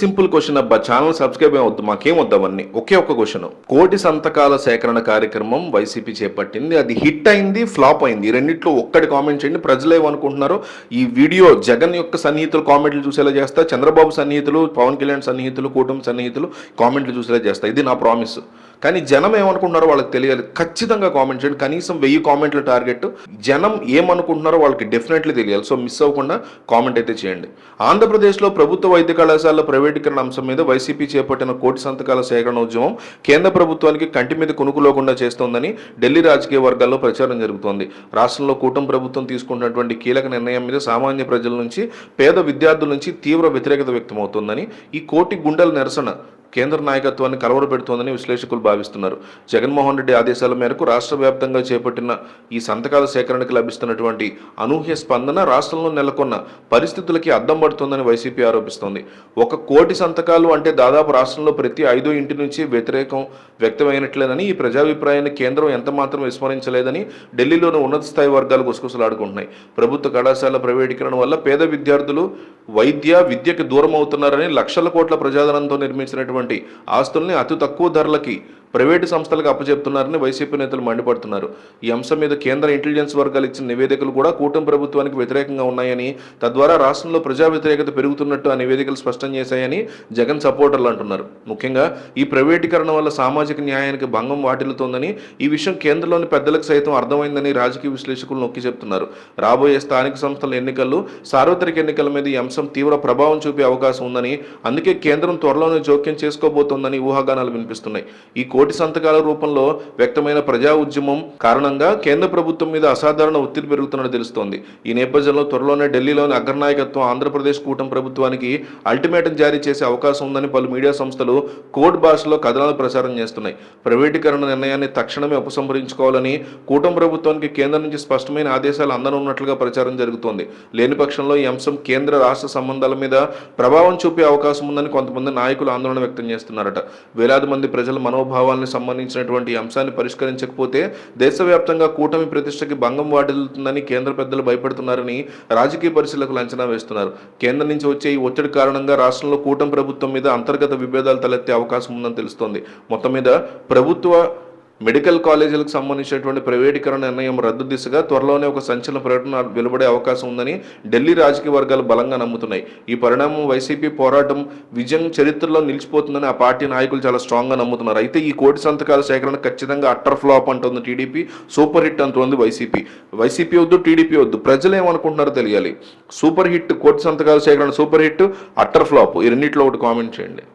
Simple question అబ్బా channel subscribe అవద్దు మాకేం వద్దామని ఒకే ఒక క్వశ్చన్ కోటి సంతకాల సేకరణ కార్యక్రమం వైసీపీ చేపట్టింది. అది హిట్ అయింది ఫ్లాప్ అయింది. రెండిట్లో ఒక్కటి కామెంట్ చేయండి. ప్రజలు ఏమనుకుంటున్నారో ఈ వీడియో జగన్ యొక్క సన్నిహితులు కామెంట్లు చూసేలా చేస్తా చంద్రబాబు సన్నిహితులు పవన్ కళ్యాణ్ సన్నిహితులు కూటమి సన్నిహితులు కామెంట్లు చూసేలా చేస్తా. ఇది నా ప్రామిస్ కానీ జనం ఏమనుకుంటున్నారో వాళ్ళకి తెలియాలి. ఖచ్చితంగా కామెంట్ చేయండి. కనీసం వెయ్యి కామెంట్ల టార్గెట్ జనం ఏమనుకుంటున్నారో వాళ్ళకి డెఫినెట్లీ తెలియాలి. సో మిస్ అవ్వకుండా కామెంట్ అయితే చేయండి. ఆంధ్రప్రదేశ్లో ప్రభుత్వ వైద్య కళాశాల ప్రైవేటీకరణ అంశం మీద వైసీపీ చేపట్టిన కోటి సంతకాల సేకరణ ఉద్యమం కేంద్ర ప్రభుత్వానికి కంటి మీద కునుకులోకుండా చేస్తోందని ఢిల్లీ రాజకీయ వర్గాల్లో ప్రచారం జరుగుతోంది. రాష్ట్రంలో కూటమి ప్రభుత్వం తీసుకున్నటువంటి కీలక నిర్ణయం మీద సామాన్య ప్రజల నుంచి పేద విద్యార్థుల నుంచి తీవ్ర వ్యతిరేకత వ్యక్తమవుతోందని ఈ కోటి గుండెల నిరసన కేంద్ర నాయకత్వాన్ని కలవరపెడుతోందని విశ్లేషకులు భావిస్తున్నారు. జగన్మోహన్ రెడ్డి ఆదేశాల మేరకు రాష్ట్ర వ్యాప్తంగా చేపట్టిన ఈ సంతకాల సేకరణకు లభిస్తున్నటువంటి అనూహ్య స్పందన రాష్ట్రంలో నెలకొన్న పరిస్థితులకి అద్దం పడుతోందని వైసీపీ ఆరోపిస్తోంది. ఒక కోటి సంతకాలు అంటే దాదాపు రాష్ట్రంలో ప్రతి ఐదో ఇంటి నుంచి వ్యతిరేకం వ్యక్తమైనట్లేదని ఈ ప్రజాభిప్రాయాన్ని కేంద్రం ఎంతమాత్రం విస్మరించలేదని ఢిల్లీలోని ఉన్నత స్థాయి వర్గాలు గుసగుసలాడుకుంటున్నాయి. ప్రభుత్వ కళాశాల ప్రైవేటీకరణ వల్ల పేద విద్యార్థులు వైద్య విద్యకు దూరం అవుతున్నారని లక్షల కోట్ల ప్రజాధనంతో నిర్మించినటువంటి ఆస్తుల్ని అతి తక్కువ ధరలకి ప్రైవేటు సంస్థలకు అప్పచెప్తున్నారని వైసీపీ నేతలు మండిపడుతున్నారు. ఈ అంశం మీద కేంద్ర ఇంటెలిజెన్స్ వర్గాలు ఇచ్చిన నివేదికలు కూడా కూటమి ప్రభుత్వానికి వ్యతిరేకంగా ఉన్నాయని తద్వారా రాష్ట్రంలో ప్రజా వ్యతిరేకత పెరుగుతున్నట్టు ఆ నివేదికలు స్పష్టం చేశాయని జగన్ సపోర్టర్లు అంటున్నారు. ముఖ్యంగా ఈ ప్రైవేటీకరణ వల్ల సామాజిక న్యాయానికి భంగం వాటిల్లుతోందని ఈ విషయం కేంద్రంలోని పెద్దలకు సైతం అర్థమైందని రాజకీయ విశ్లేషకులు నొక్కి చెప్తున్నారు. రాబోయే స్థానిక సంస్థల ఎన్నికలు సార్వత్రిక ఎన్నికల మీద ఈ అంశం తీవ్ర ప్రభావం చూపే అవకాశం ఉందని అందుకే కేంద్రం త్వరలోనే జోక్యం చేసుకోబోతోందని ఊహాగానాలు వినిపిస్తున్నాయి. ఈ కోటి సంతకాల రూపంలో వ్యక్తమైన ప్రజా ఉద్యమం కారణంగా కేంద్ర ప్రభుత్వం మీద అసాధారణ ఒత్తిడి పెరుగుతున్నట్టు తెలుస్తోంది. ఈ నేపథ్యంలో త్వరలోనే ఢిల్లీలోని అగ్రనాయకత్వం ఆంధ్రప్రదేశ్ కూటమి ప్రభుత్వానికి అల్టిమేటం జారీ చేసే అవకాశం ఉందని పలు మీడియా సంస్థలు కోడ్ భాషలో కథనాలు ప్రచారం చేస్తున్నాయి. ప్రైవేటీకరణ నిర్ణయాన్ని తక్షణమే ఉపసంహరించుకోవాలని కూటమి ప్రభుత్వానికి కేంద్రం నుంచి స్పష్టమైన ఆదేశాలు అందనున్నట్లుగా ప్రచారం జరుగుతోంది. లేని పక్షంలో ఈ అంశం కేంద్ర రాష్ట్ర సంబంధాల మీద ప్రభావం చూపే అవకాశం ఉందని కొంతమంది నాయకులు ఆందోళన వ్యక్తం చేస్తున్నారట. వేలాది మంది ప్రజల మనోభావాలను సంబంధించినటువంటి అంశాన్ని పరిష్కరించకపోతే దేశవ్యాప్తంగా కూటమి ప్రతిష్టకి భంగం వాటిల్లుతుందని కేంద్ర పెద్దలు భయపడుతున్నారని రాజకీయ పరిశీలకులు అంచనా వేస్తున్నారు. కేంద్రం నుంచి వచ్చే ఈ ఒత్తిడి కారణంగా రాష్ట్రంలో కూటమి ప్రభుత్వం మీద అంతర్గత విభేదాలు తలెత్తే అవకాశం ఉందని తెలుస్తోంది. మొత్తం మీద ప్రభుత్వ మెడికల్ కాలేజీలకు సంబంధించినటువంటి ప్రైవేటీకరణ నిర్ణయం రద్దు దిశగా త్వరలోనే ఒక సంచలన ప్రకటన వెలువడే అవకాశం ఉందని ఢిల్లీ రాజకీయ వర్గాలు బలంగా నమ్ముతున్నాయి. ఈ పరిణామం వైసీపీ పోరాటం విజయం చరిత్రలో నిలిచిపోతుందని ఆ పార్టీ నాయకులు చాలా స్ట్రాంగ్గా నమ్ముతున్నారు. అయితే ఈ కోటి సంతకాల సేకరణ ఖచ్చితంగా అట్టర్ ఫ్లాప్ అంటుంది టీడీపీ. సూపర్ హిట్ అంటుంది వైసీపీ. వైసీపీ వద్దు టీడీపీ వద్దు. ప్రజలు ఏమనుకుంటున్నారో తెలియాలి. సూపర్ హిట్ కోటి సంతకాల సేకరణ సూపర్ హిట్ అట్టర్ ఫ్లాప్. ఈ రెండింటిలో ఒకటి కామెంట్ చేయండి.